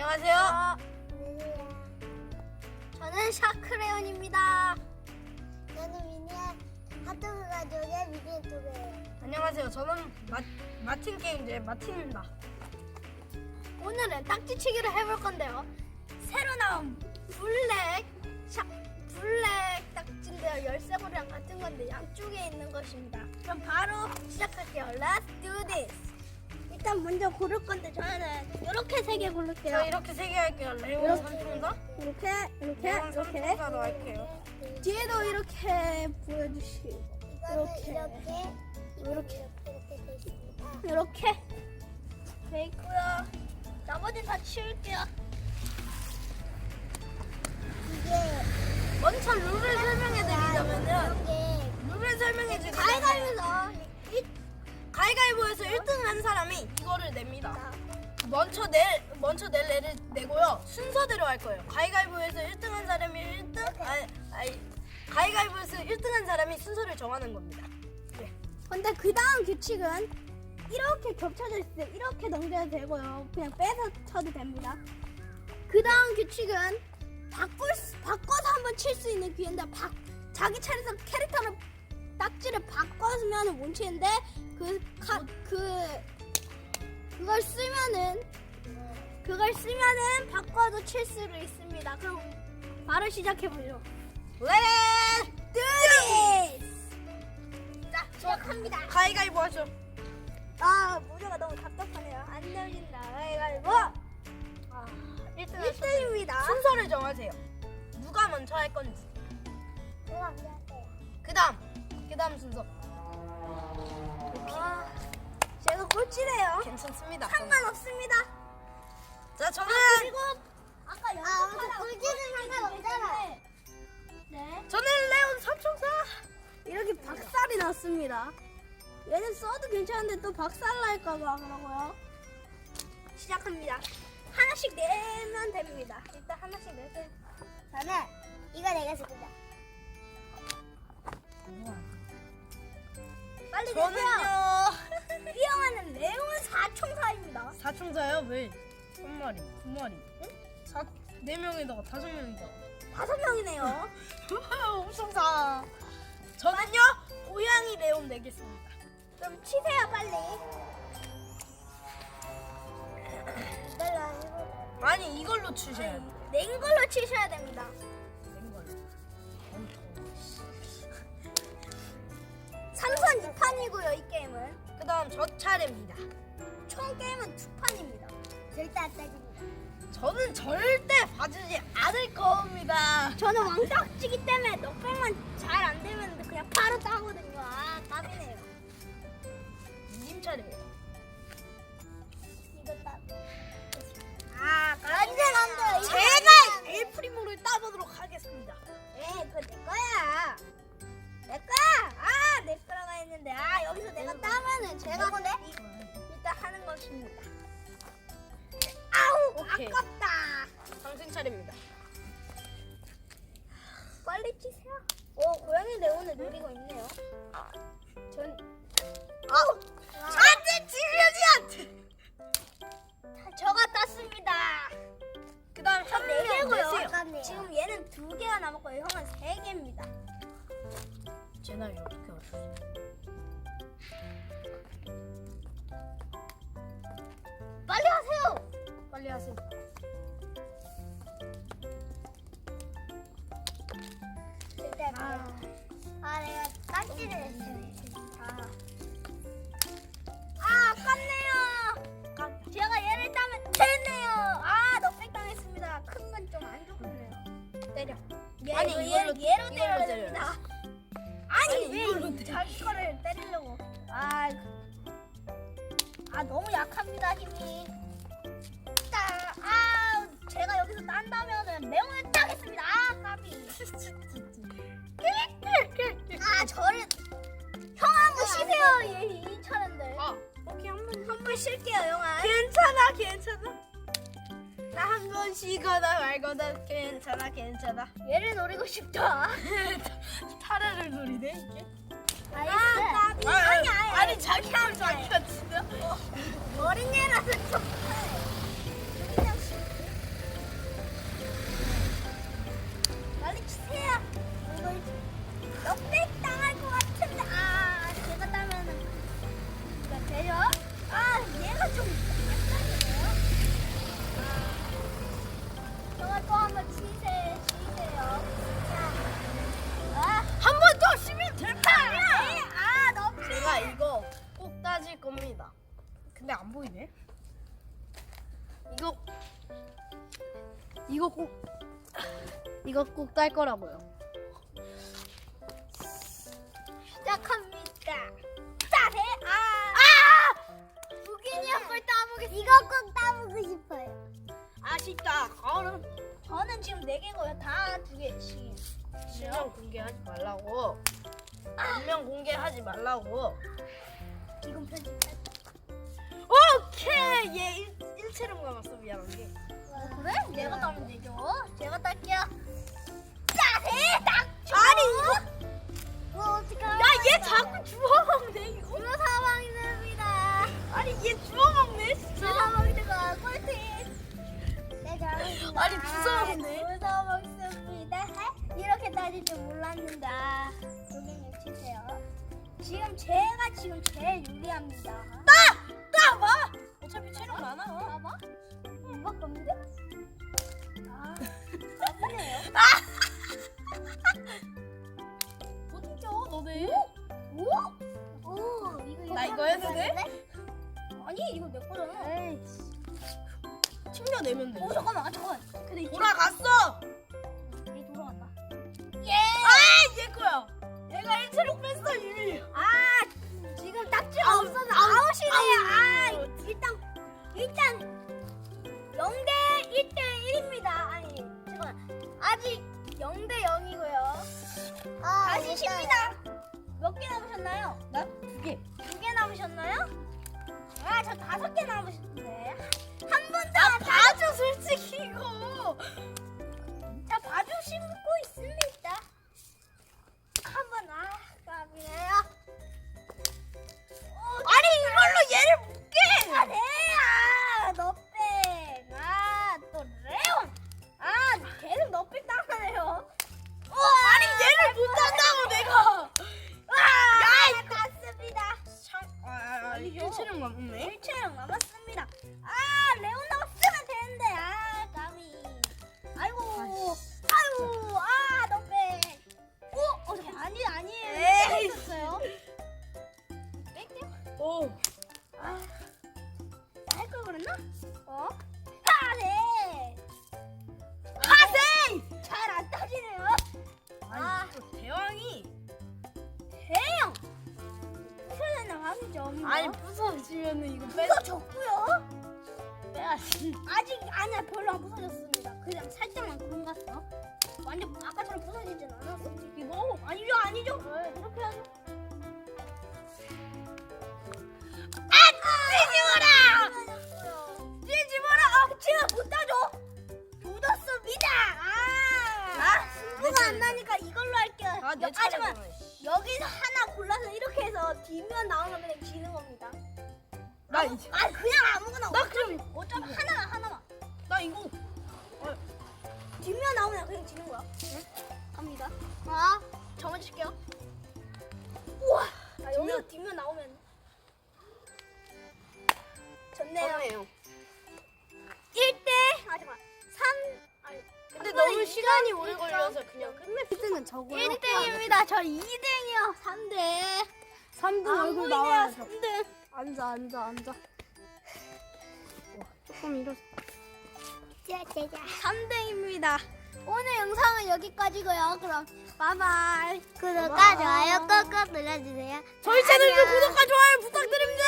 안녕하세요. 저는 샤크레온입니다. 저는 미니야 핫도그 가족의 미니 유튜브예요. 안녕하세요. 저는 마, 마틴 게임즈의 마틴입니다. 오늘은 딱지치기를 해볼 건데요. 새로 나온 블랙 샤 블랙 딱지인데요. 열쇠고리랑 같은 건데 양쪽에 있는 것입니다. 그럼 바로 시작할게요. Let's do this. 일단 먼저 고를 건데 저는 이렇게 세개 고를게요. 저 이렇게 세 개 할게요. 레온 이렇게. 삼총사, 이렇게 이렇게 이렇게 삼총사도 할게요. 뒤에도 이렇게 보여주시고 이거는 이렇게. 이렇게 이렇게 이렇게 돼 있고요. 나머지 다 치울게요. 이게 먼저 룰을 설명해 드리자면 한 사람이 이거를 냅니다. 먼저 낼 먼저 낼 애를 내고요. 순서대로 할 거예요. 가위가위보에서 1등 한 사람이 1등 아니, 아니 가위가위보에서 1등 한 사람이 순서를 정하는 겁니다. 네. 근데 그 다음 규칙은 이렇게 겹쳐져 있을 때 이렇게 넘겨도 되고요. 그냥 빼서 쳐도 됩니다. 그 다음 규칙은 바꿀 수- 바꿔서 한번 칠 수 있는 기회인데 바, 자기 차례에서 캐릭터를 딱지를 바꿔주면 못 치는데 그, 카, 그 그걸 쓰면은 그걸 쓰면은 바꿔도 칠 수도 있습니다. 그럼 바로 시작해 보죠. Let's Do this! 자, 시작합니다. 가위가위보 하죠. 아 모자가 너무 답답하네요. 안 열린다. 가위바위보. 아, 1등 1등입니다. 순서를 정하세요. 누가 먼저 할 건지. 제가 먼저 할게요. 그 다음 그 다음 순서. 아, 제가 꼴찌네요. 괜찮습니다. 상관없습니다. 자, 저는 그리고 아까 아, 꼴찌는 상관없잖아. 네. 저는 레온 삼총사. 이렇게 박살이 났습니다. 얘는 써도 괜찮은데 또 박살 날까봐 그러고요. 시작합니다. 하나씩 내면 됩니다. 일단 하나씩 내세요. 저는 이거 내겠습니다. 빨리. 저는요. 휘영하는 레온 사총사입니다. 사총사요? 왜? 한 마리, 두 마리. 응? 사, 네 명에다가 다섯 명이다. 다섯 명이네요. 엄청사. 저는요 고양이 레온 내겠습니다. 그럼 치세요 빨리. 아니고 아니 이걸로 주셔야 돼. 냉 걸로 치셔야 됩니다. 삼선 2판이고요 이 게임은. 그 다음 저 차례입니다. 총 게임은 두 판입니다. 절대 안 따집니다. 저는 절대 봐주지 않을 겁니다. 저는 왕딱지기 때문에 넉백만 잘 안 되면 그냥 바로 따거든요. 아 까비네요. 님 차례예요. 차례입니다. 빨리 치세요. 오 고양이 레온을 노리고 있네요. 전 아, 안돼 지면이한테. 저가 땄습니다. 그다음 네명 개고요. 아깝네요. 지금 얘는 두 개가 남았고 형은 세 개입니다. 제나 이렇게 하셨어. 빨리 하세요. 빨리 하세요. 아. 아, 내가 딱지를 했어요. 아, 아 아깝네요. 제가 얘를 따면 됐네요. 아, 넉백 당했습니다. 큰 건 좀 안 좋겠네요. 때려. 얘, 아니, 이걸로- 얘, 얘로 이걸로 때려야 때려요. 됩니다. 아니, 아니, 왜 이걸로 이- 자기 거를 때리려고? 아, 아 너무 약합니다 힘이. 딱, 아, 제가 여기서 딴다면은 매운을 따겠습니다. 아, 까비. 아, 저를 형 한 번 쉬세요. 얘이 차례인데. 아, 오케이 한 번. 한 번 쉴게요, 형아. 괜찮아, 괜찮아. 나 한 번 쉬거나 말거나 괜찮아, 괜찮아. 얘를 노리고 싶다. 타라를 노리네 이게. 아. 아, 아니, 아니, 아니 자기가 자기가 진짜. 어린 얘라서 좀. 대박이네. 이거 이거 꼭 이거 꼭 딸 거라고요. 시작합니다. 짜세. 아. 아! 무기니 한걸 따보겠습니다. 이거 꼭 따보고 싶어요. 아쉽다. 가을은 저는 지금 네 개고요. 다 두 개씩. 실명 공개하지 말라고. 분명 공개하지 말라고. 이건 편집. 오케이 얘 일, 일체로 남았어 미안한 게. 그래? 내가 따면 되죠. 제가 딸게요. 짜세. 딱. 아니 이거 뭐 어떡해? 야얘 자꾸 주워 먹네 이거. 이거 사망이 됩니다. 아니 얘 주워 먹네 제 진짜. 사망이 되고 꿀팁. 네, 잘했습니다. 아니, 무서웠네. 무서웠습니다. 이렇게 따질 줄 몰랐는데. 아, 여기는 치세요. 지금 제가 지금 제일 유리합니다. 따봐. 어차피 체력 많아. 봐봐. 이밖에 없는데? 0이고요. 아, 다시 쉽니다. 몇 개 남으셨나요? 나 두 개. 두 개 남으셨나요? 아, 저 다섯 개 남으셨는데. 한안 봐줘 솔직히 이거. 자, 봐주시고 있습니다. 남았네. 일체형 남았습니다. 아, 레온 남았으면 되는데. 아, 까비. 아이고, 아이고, 아. 오, 어, 잠깐, 아니, 아니에요. 에이. 있었어요. 뺄게요. 오. 아, 할걸 그랬나? 어? 이거 빼. 부서졌고요. 빼야지. 아직 아니야, 별로 안 부서졌습니다. 그냥 살짝만 그런 것 같어. 완전 아까처럼 부서지진 않았어. 이거 아니죠, 아니죠. 이렇게 하죠. 아, 뒤집어라! 뒤집어라! 아, 제가 못 따줘. 묻었습니다. 아, 아, 승부가 안 나니까 이걸로 할게요. 아, 내 차례. 그러네. 여기서 하나 골라서 이렇게 해서 뒷면 나오면 그냥 지는 겁니다. 나 이제. 아, 그냥 아무거나. 나 어차피- 그럼 어차피 하나만 하나만. 나 이거. 뒷면 나오면 그냥 지는 거야. 네? 갑니다. 아, 정해줄게요. 우와, 자, 여기서 뒷면. 뒷면 나오면 좋네요. 좋네요. 1대 아 잠깐 3 아니 근데 너무 시간이 오래 걸려서 그냥 끝내. 1등은 저고요. 1등입니다. 저 2등이요. 3대. 3등 안 얼굴. 나와요. 3등. 앉아 앉아 앉아. 와, 조금 일어. 짜자자. 3등입니다. 오늘 영상은 여기까지고요. 그럼 바이바이. 구독과 좋아요 꾹꾹 눌러주세요. 저희 채널도 안녕. 구독과 좋아요 부탁드립니다.